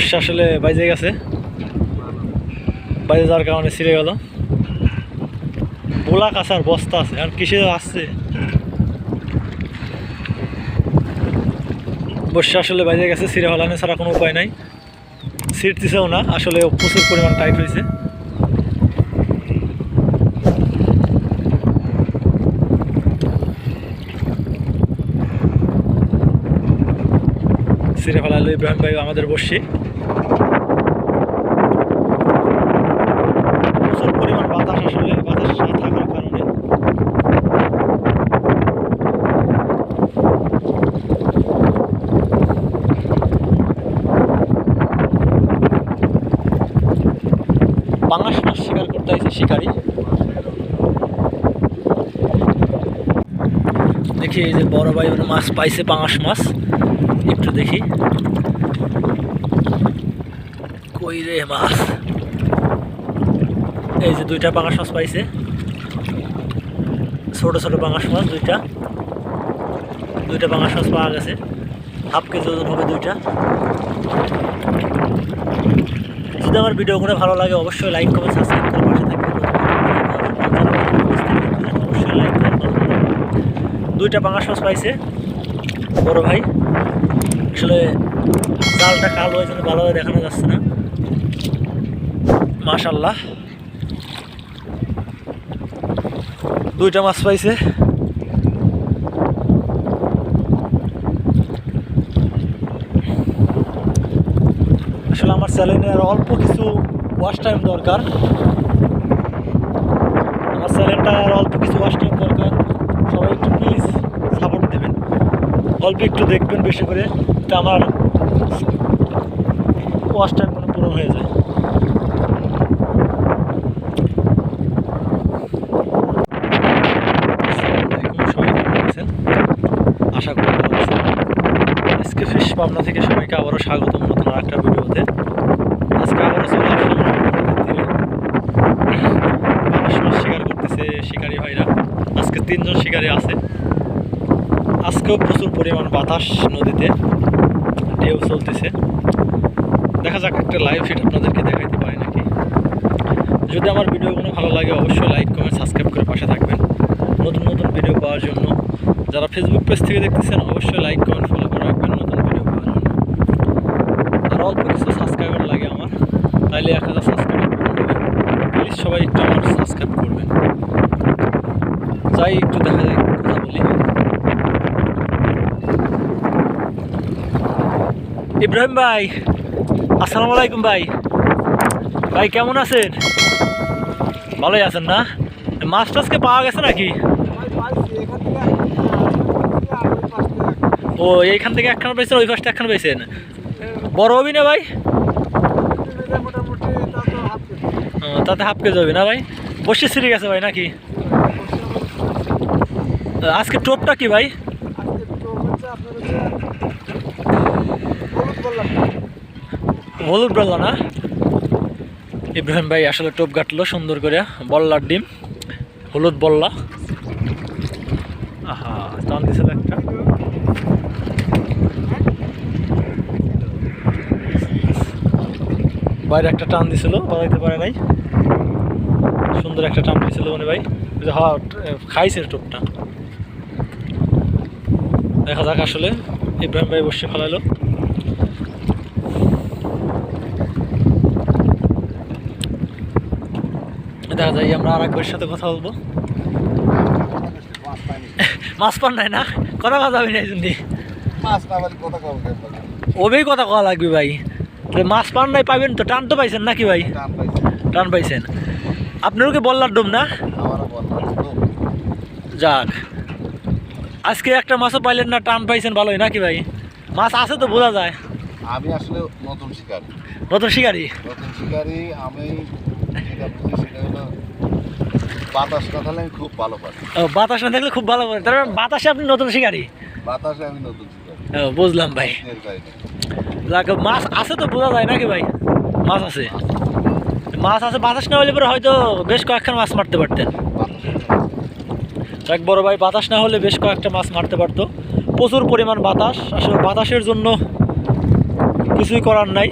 বসে আসলে বাইজে গেছে। বাইরে যাওয়ার কারণে ছিঁড়ে গেল। বোলা কাঁচার বস্তা আছে। আর কিসে আসছে? বসে আসলে বাইরে গেছে, ছিঁড়ে হলানো ছাড়া কোনো উপায় নাই। ছিঁড়তেছেও না, আসলে প্রচুর পরিমাণ টাইট হয়েছে ছিঁড়ে ফেলালো ইব্রাহিম ভাই, আমাদের বসছি প্রচুর পরিমাণ বাতাস আসলে বাতাস না থাকার কারণে পাঙাশ মাছ শিকার করতে হয়েছে শিকারি দেখি এই যে বড় ভাই মাছ পাইছে, পাঙাশ মাছ। একটু দেখি। কই রে মাছ? এই যে দুইটা পাঙাশ মাছ পাইছে। ছোট ছোট পাঙাশ মাছ দুইটা। দুইটা পাঙাশ মাছ পাওয়া গেছে। হাফ কেজি ওজন হবে দুইটা। যদি আমার ভিডিওগুলো ভালো লাগে, অবশ্যই লাইক কমেন্ট সাবস্ক্রাইব করে পাশে থাকবেন অবশ্যই লাইক করবেন দুইটা পাঙাশ মাছ পাইছে। বড় ভাই। আসলে জালটা কালো হয়েছে, ভালোভাবে দেখানো যাচ্ছে না। মাশাল্লাহ দুইটা মাছ পাইছে। আসলে আমার চ্যানেলের অল্প কিছু ওয়াশ টাইম দরকার। আমার চ্যানেলটা আর অল্প কিছু ওয়াশ টাইম দরকার। সবাই একটু অল্প একটু দেখবেন বেশি করে, তা আমার ওয়াশ টাইম মানে পূরণ হয়ে যায়। আশা করি আজকে ফিশ পাবনা থেকে সবাইকে আবারও স্বাগতম নতুন আর একটা ভিডিওতে আজকে আবারও চলে আসলাম নদীর তীরে পাঙাশ মাছ শিকার করতেছে শিকারী ভাইরা আজকে তিনজন শিকারী আছে আজকেও প্রচুর পরিমাণ বাতাস নদীতে, ঢেউ চলতেছে। দেখা যাক একটা লাইভ ফিট আপনাদেরকে দেখাইতে পারি নাকি। যদি আমার ভিডিওগুলো ভালো লাগে, অবশ্যই লাইক কমেন্ট সাবস্ক্রাইব করে পাশে থাকবেন। নতুন নতুন ভিডিও পাওয়ার জন্য। যারা ফেসবুক পেজ থেকে দেখতেছেন, অবশ্যই লাইক কমেন্ট ফলো করে রাখবেন নতুন ভিডিও পাওয়ার জন্য। আর অল্প কিছু সাবস্ক্রাইবার লাগে আমার, তাইলে এক হাজার সাবস্ক্রাইবার প্লিজ সবাই একটু আমার সাবস্ক্রাইব করবেন। যাই, একটু দেখা যায় কথা বলি। ইব্রাহিম ভাই, আসসালামু আলাইকুম ভাই। ভাই, কেমন আছেন? ভালোই আছেন না? মাছ টাছকে পাওয়া গেছে নাকি? ও, এইখান থেকে একখানা পেয়েছেন ওই পাশটা একখানা পেয়েছেন বড় হবি না ভাই? তাতে হাফ কেজি হবে না ভাই? বসে ছিঁড়ে গেছে ভাই নাকি? আজকে টোপটা কি ভাই? হলুদ বলল না? ইব্রাহিম ভাই আসলে টোপ কাটলো সুন্দর করে, বল্লার ডিম, হলুদ বল্লা। আহা, টান একটা। বাইরে একটা টান দিছিল, বাড়াইতে পারে নাই। সুন্দর একটা টান দিছিল মানে ভাই। হওয়া খাইছে টোপটা। দেখা যাক আসলে, ইব্রাহিম ভাই বসে ফেলাইলো দেখা যায় আমরা আর একবার সাথে কথা বলব। মাছ পান নাই না? কথা কথা যাবি না জন্য। ওবেই কথা কওয়া লাগবে ভাই। তাহলে মাছ পান নাই পাবেন তো টান তো পাইছেন নাকি ভাই? টান পাইছেন। আপনারও কি বললার ডোম না? যাক। আজকে একটা মাছও পাইলেন না টান পাইছেন ভালোই নাকি ভাই? মাছ আছে তো বোঝা যায়। আমি আসলে নতুন শিকারী। নতুন শিকারি? নতুন শিকারী আমি যেটা বুঝি সেটা হলো বাতাস না থাকলে আমি খুব ভালো পারি। ও, বাতাস না দেখলে খুব ভালো করে তার মানে বাতাসে আপনি নতুন শিকারি? বাতাসে আমি নতুন শিকারী। ও, বুঝলাম ভাই। মাছ আছে তো বোঝা যায় নাকি ভাই? মাছ আছে। মাছ আছে বাতাস না হলে পরে হয়তো বেশ কয়েকখান মাছ মারতে পারতেন। এক বড় ভাই বাতাস না হলে বেশ কয়েকটা মাছ মারতে পারতো। প্রচুর পরিমাণ বাতাস। আসলে বাতাসের জন্য কিছুই করার নাই।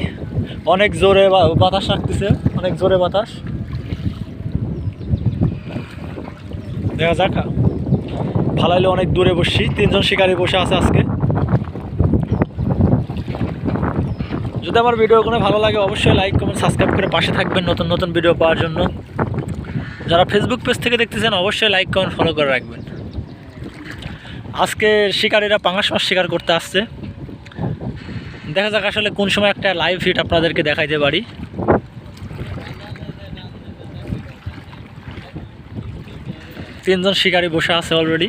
অনেক জোরে বাতাস রাখতেছে। অনেক জোরে বাতাস। দেখা যাক। ফালাইলে অনেক দূরে বসছি। তিনজন শিকারি বসে আছে আজকে। যদি আমার ভিডিওগুলো ভালো লাগে, অবশ্যই লাইক কমেন্ট সাবস্ক্রাইব করে পাশে থাকবেন নতুন নতুন ভিডিও পাওয়ার জন্য। যারা ফেসবুক পেজ থেকে দেখতেছেন, অবশ্যই লাইক কমেন্ট ফলো করে রাখবেন। আজকে শিকারীরা পাঙাশ মাছ শিকার করতে আসছে। দেখা যাক আসলে কোন সময় একটা লাইভ ফিট আপনাদেরকে দেখাইতে পারি। তিনজন শিকারি বসে আছে অলরেডি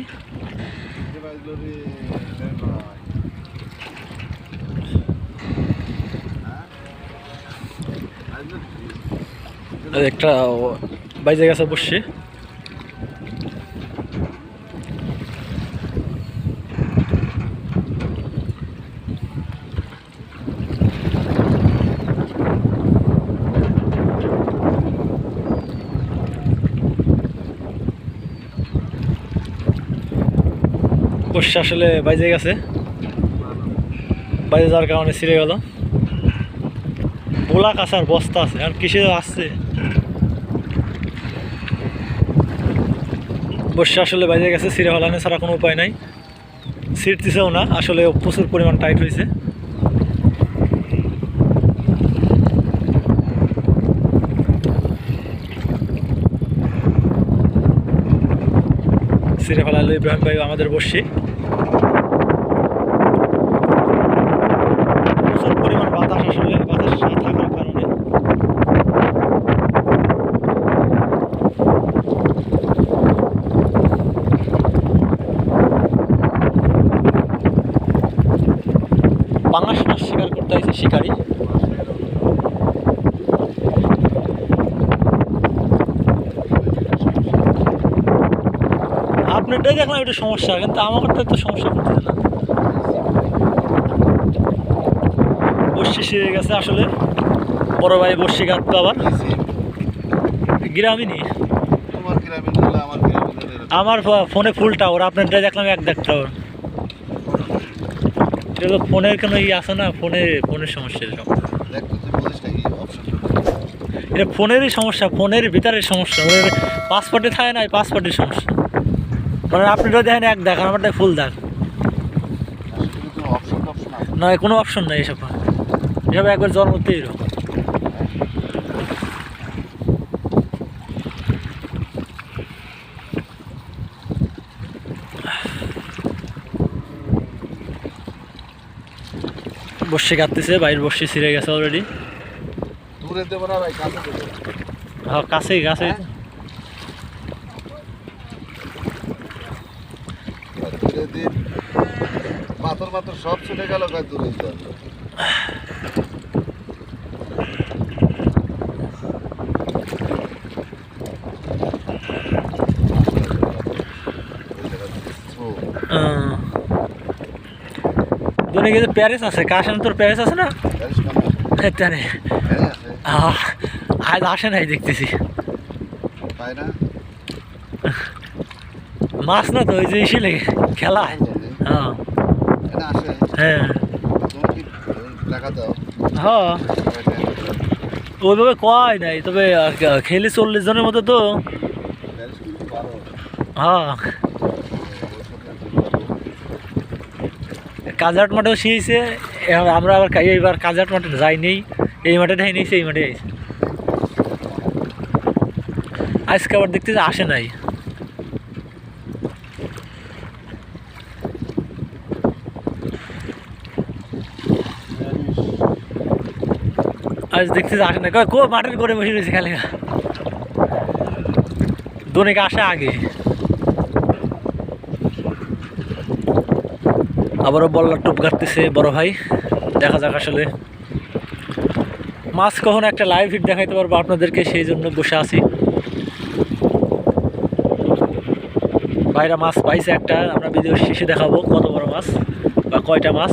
একটা বাইজে গেছে বসছে। বসছে আসলে বাইজে গেছে। বাইরে যাওয়ার কারণে ছিঁড়ে গেল। বোলা কাঁচার বস্তা আছে। আর কিসে আসছে? বসে আসলে বাইরে গেছে, ছিঁড়ে ফেলানো ছাড়া কোনো উপায় নাই। ছিঁড়তেছেও না, আসলে প্রচুর পরিমাণ টাইট হয়েছে। ছিঁড়ে ফেলালো ইব্রাহিম ভাই আমাদের বসছি প্রচুর পরিমাণ বাতাস আসলে বাতাস না থাকার কারণে পাঙাশ মাছ শিকার করতে হয়েছে শিকারি। আপনারটাই দেখলাম একটু সমস্যা কিন্তু আমার তো সমস্যা করতেছে না। বসছি শিরে গেছে আসলে। বড় ভাই বসছি কাঁদতো আবার। গ্রামীণই। আমার ফোনে ফুল টাওয়ার আপনারটাই দেখলাম এক দেখ টাওয়ার এটা তো ফোনের কোনো ই আছে না ফোনে ফোনের সমস্যা এরকম। এটা ফোনেরই সমস্যা ফোনের ভিতরের সমস্যা। ওদের পাসপোর্টে থাকে না পাসপোর্টের সমস্যা। মানে আপনারটা দেখেন এক দেখ আমারটা ফুল দেখ। নয় কোনো অপশন নাই এসব। এসব একবার জন্মতেই এরকম। বসে কাটতেছে বাইরের বসে ছিঁড়ে গেছে অলরেডি দূরে দেবো না ভাই কাছে হ্যাঁ কাছেই দূরে দিন। পাথর পাথর সব ছুটে গেল দূরে দিতে আহ। দোনে গেছে প্যারিস আছে কাশান তোর প্যারিস আছে? না জানে আহ, আজ আসে নাই দেখতেছি। মাছ না তো ওই যে ইসে লেগে খেলা। হয়। হ্যাঁ। হ্যাঁ হ্যাঁ। ওইভাবে কয় নাই তবে খেলে চল্লিশ জনের মতো তো। হ্যাঁ। কাজাট মাঠেও শিয়েছে আমরা আবার এইবার কাজাট মাঠে যাইনি, এই মাঠে যাই নিয়েছি এই মাঠে আজকে আবার দেখতে আসে নাই। আজ দেখতে আসে না কো মাঠের করে বসে রয়েছে খালি? দোনেকে আসে আগে। আবারও বল্লার টুপ কাটতেছে বড় ভাই। দেখা যাক আসলে। মাছ কখনো একটা লাইভ হিট দেখাইতে পারব আপনাদেরকে, সেই জন্য বসে আছি। ভাইরা মাছ পাইছে একটা, আমরা ভিডিও শেষে দেখাবো কত বড় মাছ বা কয়টা মাছ।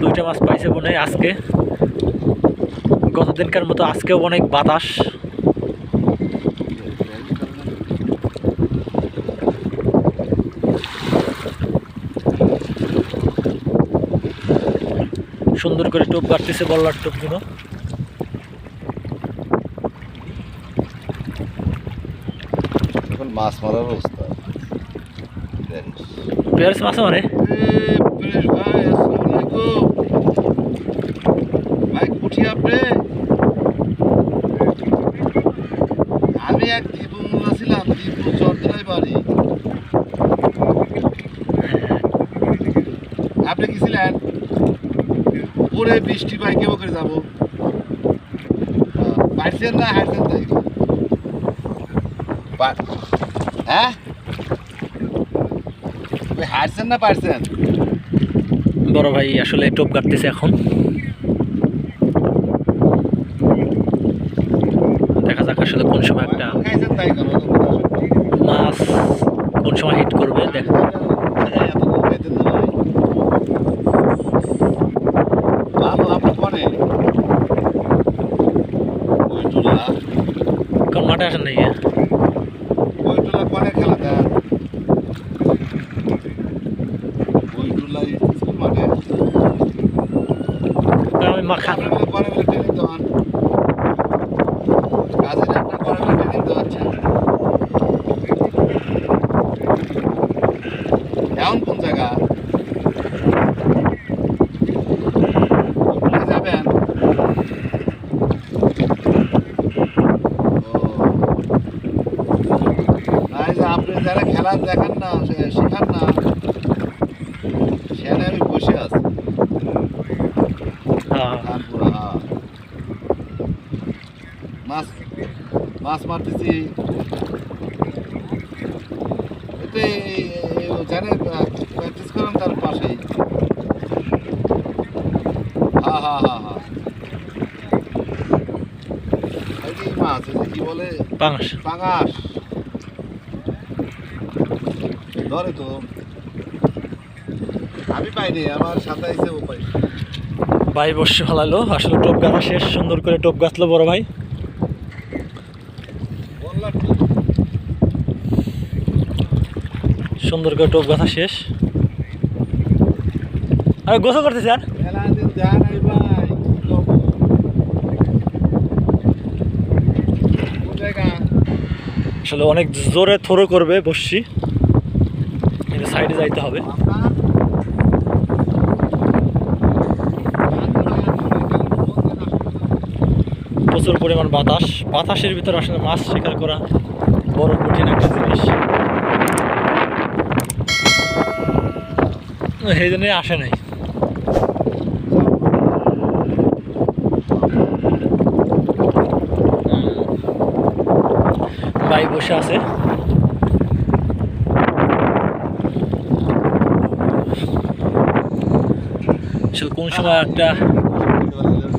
দুইটা মাছ পাইছে হয় আজকে। গতদিনকার মতো আজকেও অনেক বাতাস। সুন্দর করে টোপ কাটতেছে বল্লার টোপগুলো। এখন মাছ মারার অবস্থা। মাছ মারে? আমি এক হ্যাঁ। আপনি কি ছিলেন ওরে বৃষ্টি ভাই কেমন করে যাব? পাইছেন না হারছেন তাই? হ্যাঁ? হারছেন না পারছেন? বড় ভাই আসলে টোপ কাটতেছে এখন। দেখা যাক আসলে কোন সময় একটা মাছ কোন সময় হিট করবে দেখ ভালো আপনি কোনে ওই টুলা কোন মাঠে আসেন নাকি ওই টুলা কোনে খেলা দেন ওই টুলা স্কুল মাঠে তা আমি মাখা আপনি বলে কোনে বলে ট্রেনিং দেওয়ান কাজের একটা কোনে বলে ট্রেনিং দেওয়াচ্ছেন এমন কোন জায়গা ওখানে যাবেন ও। না, এই যে আপনি যারা খেলা দেখেন না শেখান না। সেখানে আমি বসে আছি। হ্যাঁ, হ্যাঁ। মাছ মাছ মারতেছি। জানে প্র্যাকটিস করেন তার পাশেই। হ্যাঁ হ্যাঁ হ্যাঁ এই মাছ কি বলে? পাঙাশ। পাঙাশ। ধরে তো আমি পাইনি আমার সাথে আইসে ও পাই ভাই বসে ফেলালো আসলে টোপ গাঁথা শেষ সুন্দর করে টোপ গাঁথলো বড় ভাই। সুন্দর করে টোপ গাঁথা শেষ। আরে গোসল করতে ভাই আসলে অনেক জোরে থ্রো করবে বসছি। সাইডে যাইতে হবে। প্রচুর পরিমাণ বাতাস। বাতাসের ভিতরে আসলে মাছ শিকার করা বড় কঠিন একটা জিনিস। সেই জন্যই আসে নাই। ভাই বসে আছে। আসলে কোন সময় একটা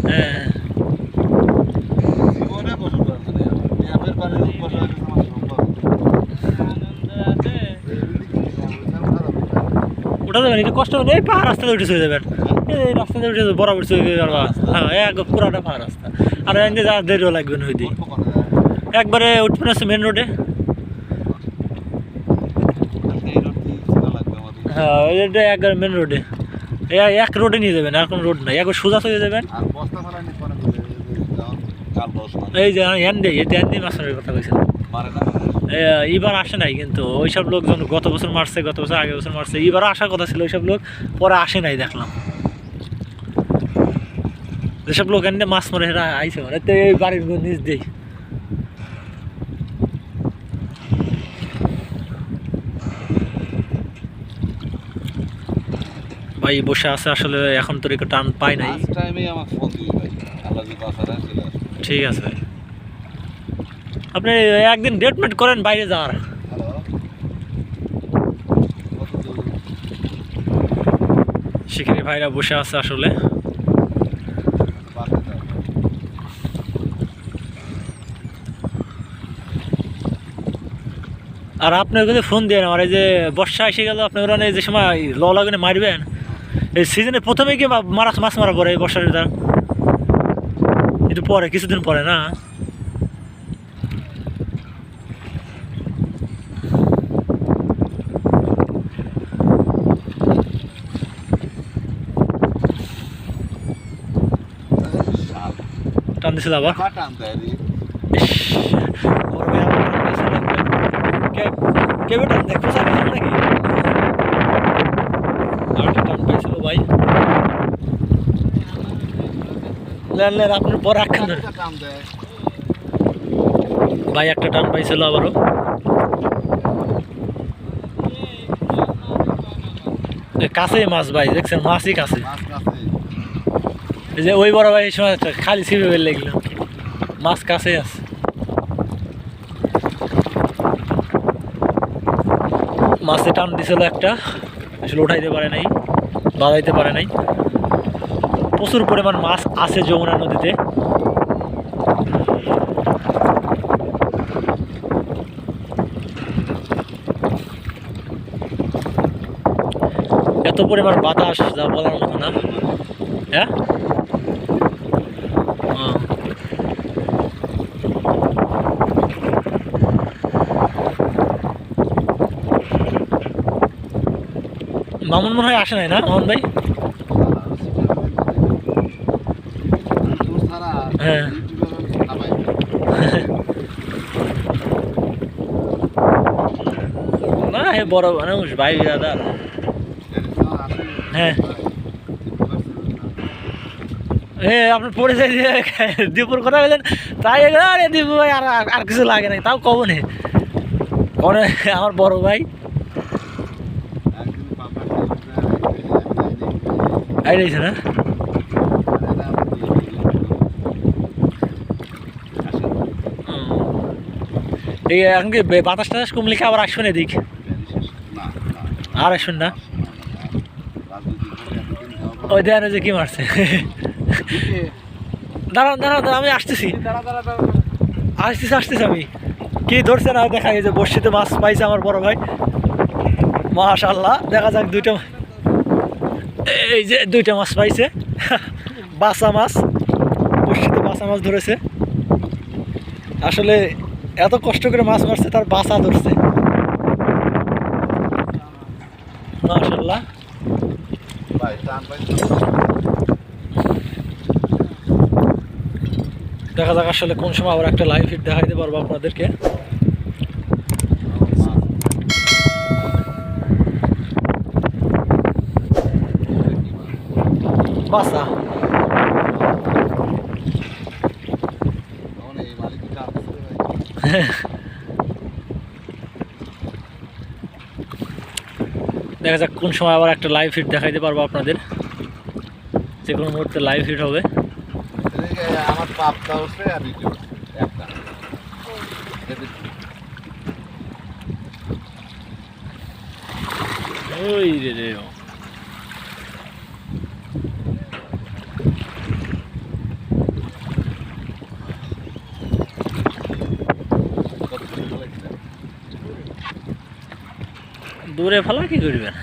হ্যাঁ। জীবনে বসে না ট্যাপের পানি বসে আছে আমার ওটা যাবেন একটু কষ্ট হবে এই পাহাড় রাস্তাতে উঠে চলে যাবেন এই রাস্তাতে উঠে বরাবর চলে যাবে। হ্যাঁ এক পুরাটা পাহাড় রাস্তা। আর এনে যা দেরিও লাগবে না একবারে উঠবেন আছে মেন রোডে হ্যাঁ এটা একবার মেন রোডে এক রোডে নিয়ে যাবেন আর কোনো রোড নাই। একবার সোজা চলে যাবেন। এই যে এন্ডে এতে এন্ডে মাছের কথা না এবার আসে নাই কিন্তু ওইসব লোকজন গত বছর মারছে গত বছর আগের বছর মারছে এবার আসার কথা ছিল ওইসব লোক পরে আসে নাই দেখলাম। যেসব লোক এনে মাছ মরে এরা আইছে মানে তো এই বাড়ির নিচ দেই ভাই বসে আছে আসলে এখন তোর একটু টান পাই নাই। ঠিক আছে ভাই। আপনি একদিন ডেট মেট করেন বাইরে যাওয়ার। শিকারি ভাইরা বসে আছে আসলে। আর আপনি ওখানে ফোন দিয়ে আমার এই যে বর্ষা এসে গেল আপনি ওরা যে সময় ল লাগানে মারবেন এই সিজনে প্রথমে কি মা- মারা মাছ মারা পড়ে এই বর্ষার ভিতর একটু পরে কিছুদিন পরে না? টান দিছিল আবার কেবে টান দেয়? নাকি? আর একটা টান পাইছিল ভাই। আপনার বড় ধরে। ভাই একটা টান পাইছিল আবারও। এ, কাছেই মাছ ভাই দেখছেন মাছই কাছে। যে ওই বড় ভাই সময় খালি ছিপে বের লেগলো মাছ কাছেই আছে। মাছে টান দিছিল একটা আসলে উঠাইতে পারে নাই। বাজাইতে পারে নাই। প্রচুর পরিমাণ মাছ আছে যমুনা নদীতে। এত পরিমাণ বাতাস, যা বলার মতো না। হ্যাঁ ও। মামুন মনে হয় আসে নাই না, মামুন ভাই হ্যাঁ। না হে বড় মানুষ, ভাই, দাদা হ্যাঁ। এ আপনার পরিচয় দিয়ে দীপুর কথা বললেন, তাই আরে দীপু ভাই, আর, আর- কিছু লাগে না তাও কব নে কনে আমার বড় ভাই আইডিয়েছে না এই এখন কি বাতাস টাতাস কমলে কি আবার আসবেন এদিক? আর আসবেন না? ওই দেন যে কি মারছে? দাঁড়ান দাঁড়ান আমি আসতেছি। আসতেছি আসতেছি আমি। কি ধরছে না দেখা যে বর্ষিতে মাছ পাইছে আমার বড় ভাই। মাশাল্লাহ দেখা যাক দুইটা এই যে দুইটা মাছ পাইছে। বাসা মাছ বর্ষিতে বাসা মাছ ধরেছে। আসলে এত কষ্ট করে মাছ মারছে তার বাসা ধরছে। মাশাল্লাহ দেখা যাক আসলে কোন সময় আবার একটা লাইভ হিট দেখাইতে পারব আপনাদেরকে। বাসা। দেখা যাক কোন সময় আবার একটা লাইভ হিট দেখাইতে পারব আপনাদের। যে কোনো মুহূর্তে লাইভ হিট হবে। আমার পাপটা হচ্ছে আর একটা ওই রে রে। দূরে ফেলা কি করবেন?